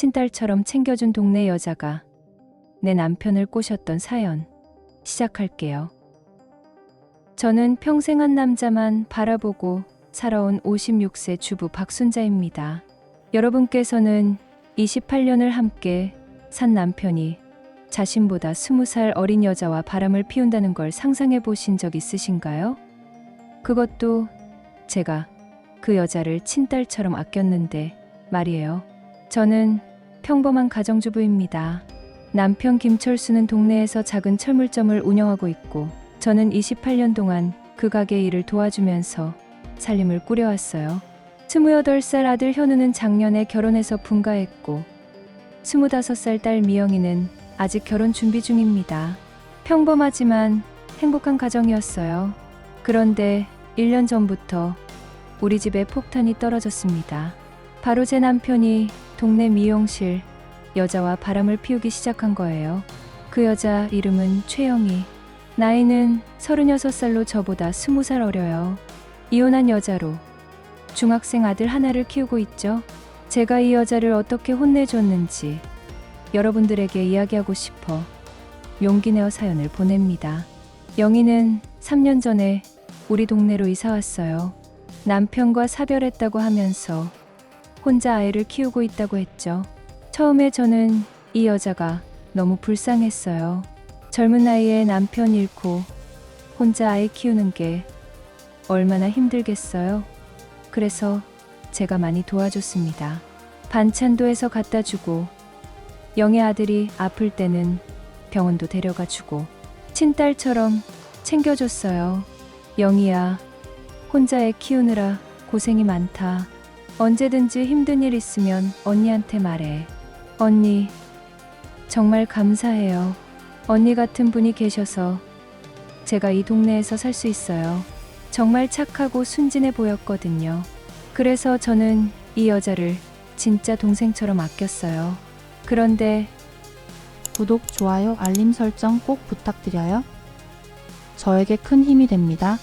친딸처럼 챙겨준 동네 여자가 내 남편을 꼬셨던 사연 시작할게요. 저는 평생 한 남자만 바라보고 살아온 56세 주부 박순자입니다. 여러분께서는 28년을 함께 산 남편이 자신보다 20살 어린 여자와 바람을 피운다는 걸 상상해 보신 적 있으신가요? 그것도 제가 그 여자를 친딸처럼 아꼈는데 말이에요. 저는 평범한 가정주부입니다. 남편 김철수는 동네에서 작은 철물점을 운영하고 있고 저는 28년 동안 그 가게 일을 도와주면서 살림을 꾸려왔어요. 28살 아들 현우는 작년에 결혼해서 분가했고 25살 딸 미영이는 아직 결혼 준비 중입니다. 평범하지만 행복한 가정이었어요. 그런데 1년 전부터 우리 집에 폭탄이 떨어졌습니다. 바로 제 남편이 동네 미용실 여자와 바람을 피우기 시작한 거예요. 그 여자 이름은 최영희. 나이는 36살로 저보다 20살 어려요. 이혼한 여자로 중학생 아들 하나를 키우고 있죠. 제가 이 여자를 어떻게 혼내줬는지 여러분들에게 이야기하고 싶어 용기 내어 사연을 보냅니다. 영희는 3년 전에 우리 동네로 이사 왔어요. 남편과 사별했다고 하면서 혼자 아이를 키우고 있다고 했죠. 처음에 저는 이 여자가 너무 불쌍했어요. 젊은 나이에 남편 잃고 혼자 아이 키우는 게 얼마나 힘들겠어요. 그래서 제가 많이 도와줬습니다. 반찬도 해서 갖다 주고 영애 아들이 아플 때는 병원도 데려가 주고 친딸처럼 챙겨줬어요. 영희야, 혼자 애 키우느라 고생이 많다. 언제든지 힘든 일 있으면 언니한테 말해. 언니, 정말 감사해요. 언니 같은 분이 계셔서 제가 이 동네에서 살 수 있어요. 정말 착하고 순진해 보였거든요. 그래서 저는 이 여자를 진짜 동생처럼 아꼈어요. 그런데 구독, 좋아요, 알림 설정 꼭 부탁드려요. 저에게 큰 힘이 됩니다.